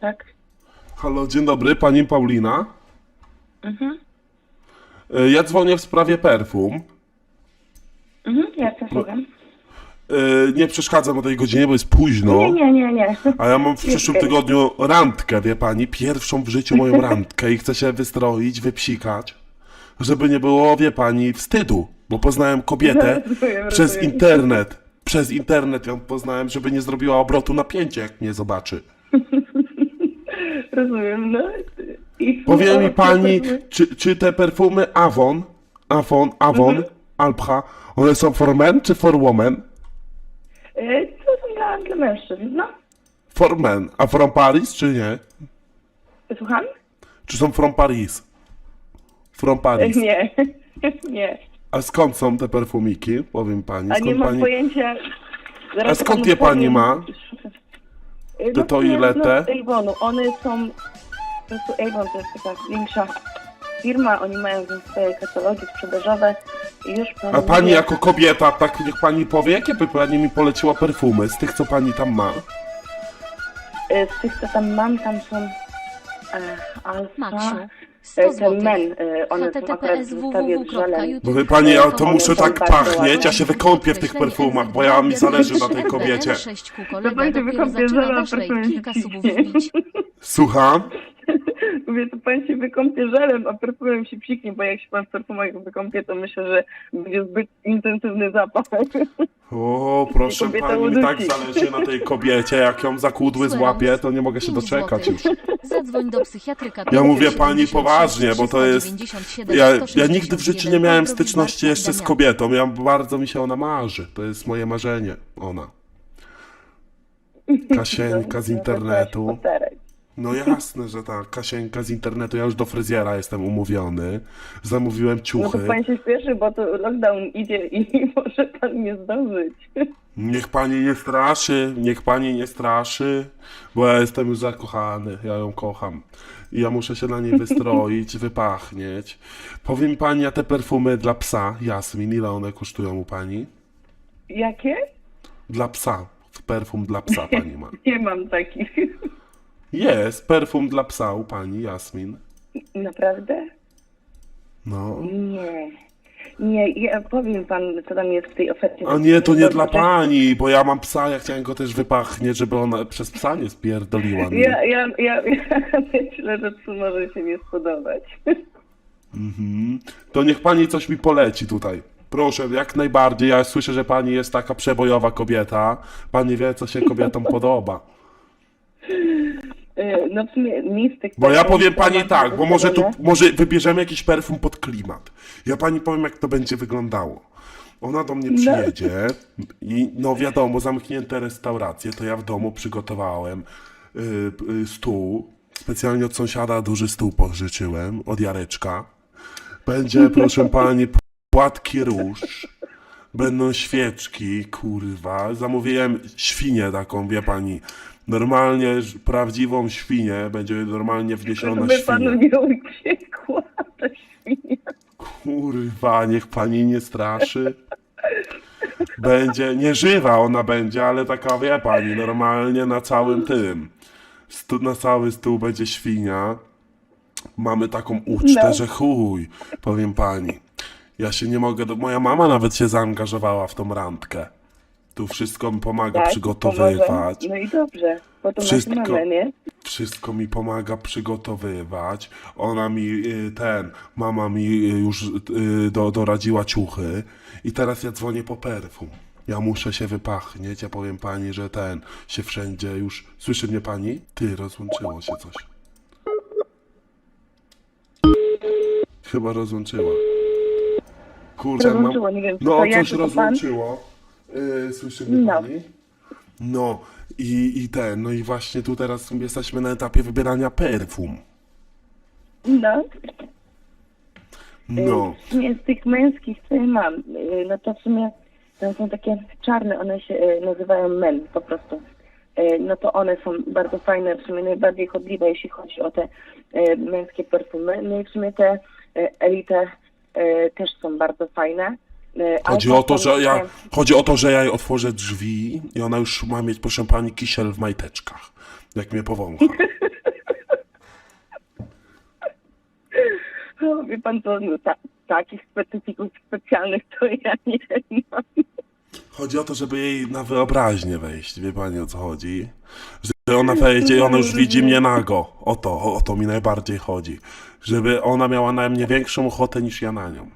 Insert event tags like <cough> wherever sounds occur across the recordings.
Tak? Halo, dzień dobry, pani Paulina. Mhm. E, Ja dzwonię w sprawie perfum. Mhm, ja to słucham. E, Nie przeszkadzam o tej godzinie, bo jest późno. Nie, nie, nie, nie. A ja mam w przyszłym tygodniu randkę, wie pani, pierwszą w życiu moją randkę i chcę się wystroić, wypsikać, żeby nie było, wie pani, wstydu, bo poznałem kobietę <laughs> Rozumiem, przez rozumiem. internet. Przez internet ją poznałem, żeby nie zrobiła obrotu na pięcie, jak mnie zobaczy. <laughs> Rozumiem, no. I Powie mi pani, czy, czy te perfumy Avon, Avon, Avon, Alpha, one są for men czy for women? E, To są dla, dla mężczyzn, no. For men. A from Paris czy nie? Słucham? Czy są from Paris? From E, Paris. Nie, <laughs> nie. A skąd są te perfumiki? Powiem pani. A Skąd nie mam pani... pojęcia. Zaraz A skąd panu je pani powiem. ma? <laughs> E, Te to ile no, te? z Avonu. One są... Po prostu Avon to jest taka większa firma. Oni mają tam swoje katalogi sprzedażowe. I już A pani jako kobieta, tak niech pani powie, jakie by pani mi poleciła perfumy z tych, co pani tam ma? E, Z tych, co tam mam, tam są... E, Alfa... Maksiu, 100 Ten men, e, są akurat żelem. Pani, ja to muszę tak pachnieć, ja się wykąpię w tych perfumach, bo ja mi zależy na tej kobiecie. To będzie wykąpię żelem. Słucham? Mówię, to pan się wykąpie żelem, a perfumem się psiknie, bo jak się pan w perfumach wykąpie, to myślę, że będzie zbyt intensywny zapach. O, proszę pani, mi tak zależy na tej kobiecie, jak ją za kudły złapię, to nie mogę się doczekać już. Zadzwoń do psychiatryka. Ja mówię 77, pani poważnie, bo to jest. 397, Ja, ja 161, nigdy w życiu nie miałem styczności jeszcze z kobietą. Ja bardzo mi się ona marzy. To jest moje marzenie. Ona. <laughs> Kasieńka z internetu. No jasne, że tak. Kasieńka z internetu. Ja już do fryzjera jestem umówiony. Zamówiłem No to ciuchy. pan się śpieszy, bo to lockdown idzie i <laughs> może pan nie zdążyć. Niech pani nie straszy, niech pani nie straszy, bo ja jestem już zakochany, ja ją kocham. I ja muszę się na niej wystroić, <laughs> wypachnieć. Powie mi pani, a te perfumy dla psa, Jasmin, ile one kosztują u pani? Jakie? Dla psa, perfum dla psa pani ma. <laughs> Nie mam takich. Jest, perfum dla psa u pani, Jasmin. Naprawdę? No. Nie. Nie, ja powiem pan, co tam jest w tej ofercie. A nie, to nie dla pani, bo ja mam psa, ja chciałem go też wypachnieć, żeby ona przez psa nie spierdoliła mnie. Ja, ja, ja, ja <laughs> myślę, że psu może się nie spodobać. Mhm. To niech pani coś mi poleci tutaj. Proszę, jak najbardziej. Ja słyszę, że pani jest taka przebojowa kobieta. Pani wie, co się kobietom podoba. Y, No w sumie tych Bo ja powiem pani tak, bo może tu, może wybierzemy jakiś perfum pod klimat. Ja pani powiem, jak to będzie wyglądało. Ona do mnie przyjedzie i no wiadomo, zamknięte restauracje, to ja w domu przygotowałem y, y, stół. Specjalnie od sąsiada duży stół pożyczyłem, od Jareczka. Będzie, <laughs> proszę pani, płatki róż. Będą świeczki, kurwa. Zamówiłem świnię taką, wie pani. Normalnie, prawdziwą świnię. Będzie normalnie wniesiona Żeby panu świnia. nie uciekła ta świnia. Kurwa, niech pani nie straszy. Będzie, nieżywa ona będzie, ale taka, wie pani, normalnie na całym tym. Stu, na cały stół będzie świnia. Mamy taką ucztę, No. że chuj, powiem pani. Ja się nie mogę, do... moja mama nawet się zaangażowała w tą randkę. Tu wszystko mi pomaga Tak, przygotowywać. pomoże. No i dobrze, bo to Wszystko. mamę, nie? Wszystko mi pomaga przygotowywać. Ona mi y, ten, mama mi y, już y, do, doradziła ciuchy i teraz ja dzwonię po perfum. Ja muszę się wypachnieć, ja powiem pani, że ten się wszędzie już. Słyszy mnie pani? Ty, rozłączyło się coś. Chyba rozłączyła. Kurczę, mam... Rozłączyło, nie wiem, czy No, ja, coś czy to pan? rozłączyło. Yy, słyszy mnie No. pani? No i, i ten, no i właśnie tu teraz jesteśmy na etapie wybierania perfum. No, No, w sumie z tych męskich, co ja mam, y, no to w sumie tam są takie czarne, one się y, nazywają men po prostu. Y, No to one są bardzo fajne, w sumie najbardziej chodliwe, jeśli chodzi o te y, męskie perfumy. No i w sumie te y, elite y, też są bardzo fajne. E, Chodzi o to, że ja, chodzi o to, że ja jej otworzę drzwi i ona już ma mieć, proszę pani, kisiel w majteczkach. Jak mnie powącha. <laughs> O, wie pan co, no, ta, takich specyfików specjalnych to ja nie mam. Chodzi o to, żeby jej na wyobraźnię wejść. Wie pani o co chodzi? Że ona wejdzie i ona już widzi mnie nago. O to, o to mi najbardziej chodzi. Żeby ona miała na mnie większą ochotę niż ja na nią.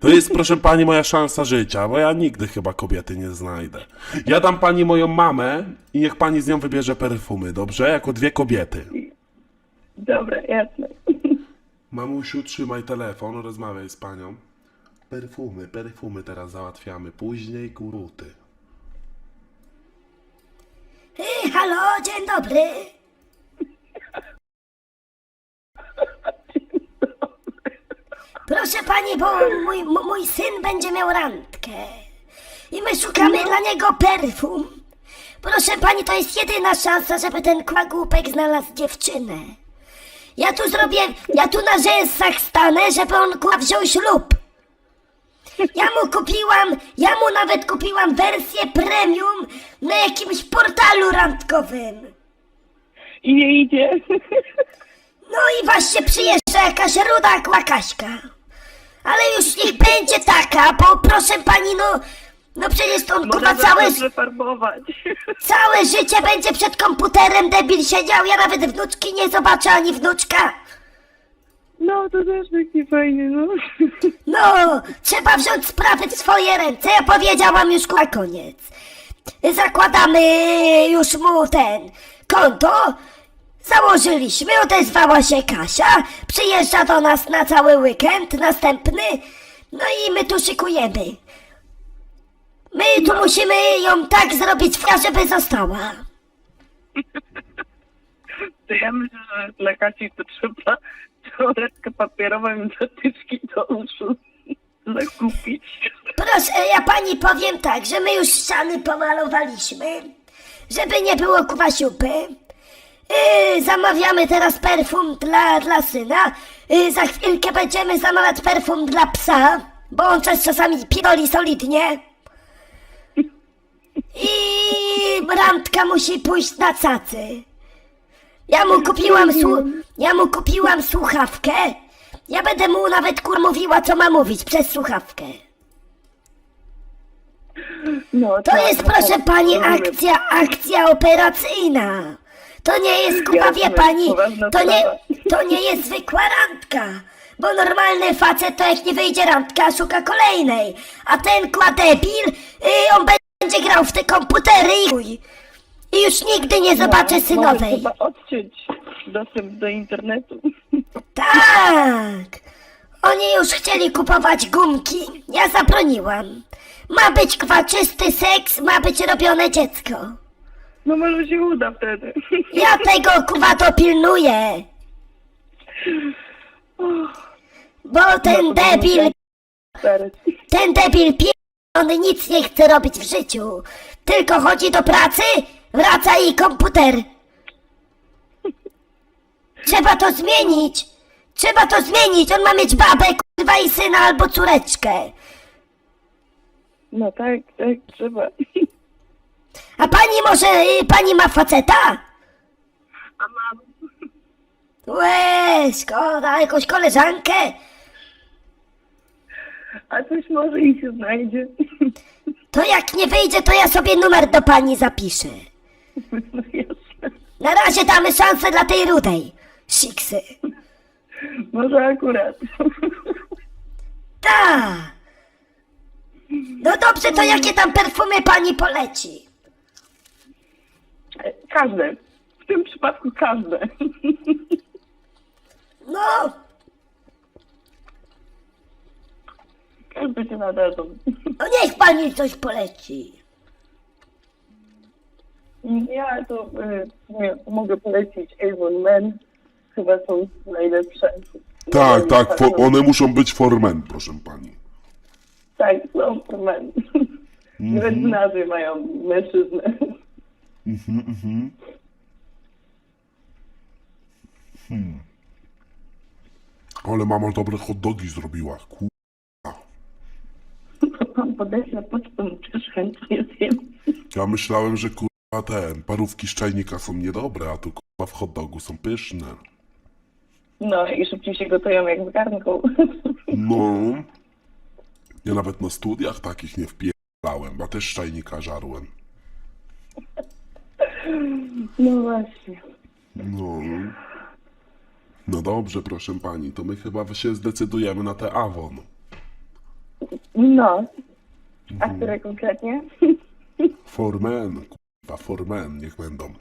To jest, proszę pani, moja szansa życia, bo ja nigdy chyba kobiety nie znajdę. Ja dam pani moją mamę i niech pani z nią wybierze perfumy, dobrze? Jako dwie kobiety. Dobra, jasne. Mamusiu, trzymaj telefon, rozmawiaj z panią. Perfumy, perfumy teraz załatwiamy, później kuruty. Halo, dzień dobry. Proszę pani, bo mój, mój syn będzie miał randkę. I my szukamy dla niego perfum. Proszę pani, to jest jedyna szansa, żeby ten kłagłupek znalazł dziewczynę. Ja tu zrobię, ja tu na rzęsach stanę, żeby on kurwa wziął ślub. Ja mu kupiłam, ja mu nawet kupiłam wersję premium na jakimś portalu randkowym. I nie idzie. No i właśnie przyjeżdża jakaś ruda kłakaśka. Ale już niech będzie taka, bo proszę pani, no, no przecież to on kurwa Można całe, dobrze farbować. <laughs> całe życie będzie przed komputerem debil siedział, ja nawet wnuczki nie zobaczę, ani wnuczka. No, to też taki fajny, no. <laughs> No, trzeba wziąć sprawy w swoje ręce, ja powiedziałam już na koniec. Zakładamy już mu ten konto. Założyliśmy, odezwała się Kasia, przyjeżdża do nas na cały weekend, następny, no i my tu szykujemy. My tu musimy ją tak zrobić, żeby została. <laughs> To ja myślę, że dla Kasi to trzeba torebkę papierową i zatyczki do uszu zakupić. Proszę, ja pani powiem tak, że my już ściany pomalowaliśmy, żeby nie było kwasiupy. Yy, zamawiamy teraz perfum dla, dla syna. Yy, za chwilkę będziemy zamawiać perfum dla psa, bo on coś czasami pierdoli solidnie. I randka musi pójść na cacy. Ja mu kupiłam słu- ja mu kupiłam słuchawkę. Ja będę mu nawet kur mówiła, co ma mówić przez słuchawkę. No, To jest, proszę pani, akcja, akcja operacyjna. To nie jest, kupa, wie pani, to nie, to nie jest zwykła randka. Bo normalny facet to jak nie wyjdzie randka, szuka kolejnej. A ten kładebil, y, on będzie grał w te komputery i chuj. I już nigdy nie zobaczy No, Może synowej. trzeba odciąć dostęp do internetu. Tak! Oni już chcieli kupować gumki. Ja zabroniłam. Ma być kwaczysty seks, ma być robione dziecko. No może się uda wtedy. <laughs> Ja tego kuwa dopilnuję. Bo ten debil, ten debil pie... On nic nie chce robić w życiu. Tylko chodzi do pracy, wraca i komputer. Trzeba to zmienić. Trzeba to zmienić. On ma mieć babę, kurwa i syna albo córeczkę. No tak, tak, trzeba. <laughs> A pani może, y, pani ma faceta? A mam. Łe, szkoda, jakąś koleżankę? A coś może i się znajdzie. To jak nie wyjdzie, to ja sobie numer do pani zapiszę. No jasne. Na razie damy szansę dla tej rudej. Siksy. Może akurat. Ta. No dobrze, to jakie tam perfumy pani poleci? Każde. W tym przypadku każde. No, Każde się nadadzą. no niech pani coś poleci. Ja to y, nie, mogę polecić Avon Men. Chyba są najlepsze. Tak, tak, fo- one muszą być formen, proszę pani. Tak, są men. Nawet w nazwie mają mężczyznę. Ale mama dobre hot dogi zrobiła, ku... podeślę pocztą, przecież chętnie zjem. Ja myślałem, że kurwa te parówki z czajnika są niedobre, a tu kurwa w hot dogu są pyszne. No i szybciej się gotują jak w garnku. No. Ja nawet na studiach takich nie wpierdałem, a też z czajnika żarłem. No właśnie. No. No dobrze, proszę pani, to my chyba się zdecydujemy na te Avon. No. A które konkretnie? For men, kurwa, for men, niech będą.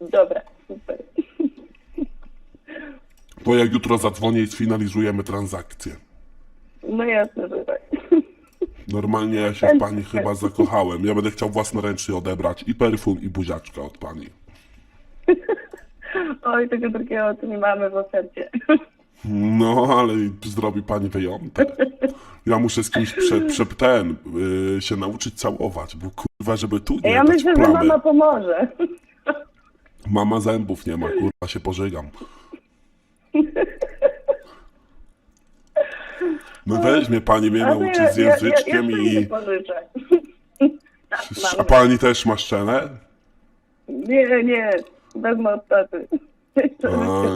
Dobra, super. To jak jutro zadzwonię i sfinalizujemy transakcję. No jasne, że tak. Normalnie ja się w pani chyba zakochałem. Ja będę chciał własnoręcznie odebrać i perfum, i buziaczka od pani. <laughs> Oj, tego drugiego tu nie mamy w ofercie. <laughs> No, ale zrobi pani wyjątek. Ja muszę z kimś prze, prze, ten, y, się nauczyć całować, bo kurwa, żeby tu nie Ja dać myślę, że plamy. mama pomoże. Mama zębów nie ma, kurwa, się pożygam. No weźmie pani mnie nauczyć z języczkiem ja, ja, ja i... pożyczę. <laughs> Tak, A mam. pani też ma szczenę? Nie, nie, wezmę od taty.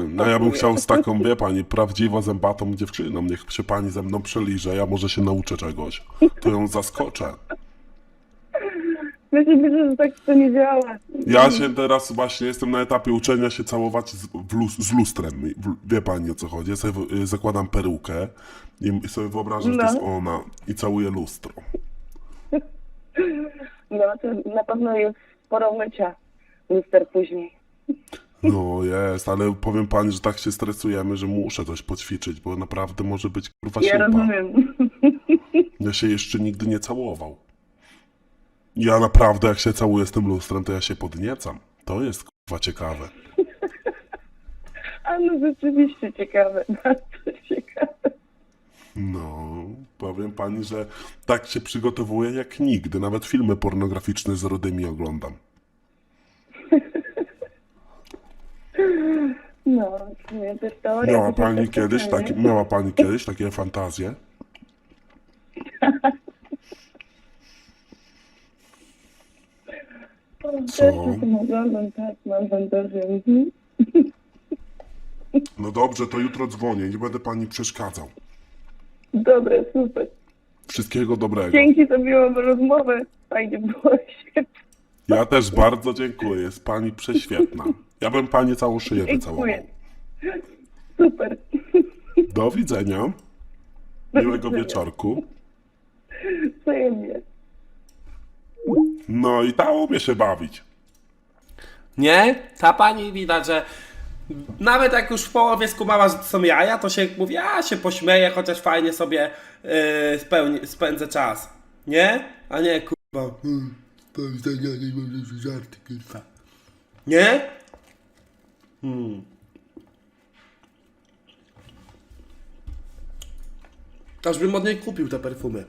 No ja bym chciał z taką, wie pani, prawdziwą zębatą dziewczyną. Niech się pani ze mną przeliże, ja może się nauczę czegoś. To ją zaskoczę. Myślę, że tak to nie działa. Ja się teraz właśnie jestem na etapie uczenia się całować z, w lus, z lustrem. W- Wie pani o co chodzi? Ja sobie w- y, zakładam perukę i sobie wyobrażam, że to No. jest ona i całuję lustro. No, to na pewno jest sporo mycia luster później. No jest, ale powiem pani, że tak się stresujemy, że muszę coś poćwiczyć, bo naprawdę może być kurwa Ja rozumiem. Ja się jeszcze nigdy nie całował. Ja naprawdę, jak się całuję z tym lustrem, to ja się podniecam. To jest kurwa ciekawe. <laughs> A no rzeczywiście ciekawe, <laughs> bardzo ciekawe. No, powiem pani, że tak się przygotowuję jak nigdy. Nawet filmy pornograficzne z rodymi oglądam. <laughs> No, w sumie też teoria. Miała pani jest kiedyś takie, miała pani kiedyś takie fantazje? O, Co? Też czasem oglądam, tak, mam. Mhm. No dobrze, to jutro dzwonię, nie będę pani przeszkadzał. Dobra, super. Wszystkiego dobrego. Dzięki za miłą rozmowę. Fajnie było się. Ja też bardzo dziękuję, jest pani prześwietna. Ja bym pani całą szyję wycałował. Dziękuję. Super. Do widzenia. Miłego wieczorku. Wzajemnie. No i ta umie się bawić. Nie? Ta pani widać, że nawet jak już w połowie skumała, że to są jaja, to się mówi, a się pośmieję, chociaż fajnie sobie yy, spełni, spędzę czas. Nie? A nie, kurwa. Hmm, powiedzenia nie może żarty, kurwa. Nie? Hmm. Aż bym od niej kupił te perfumy.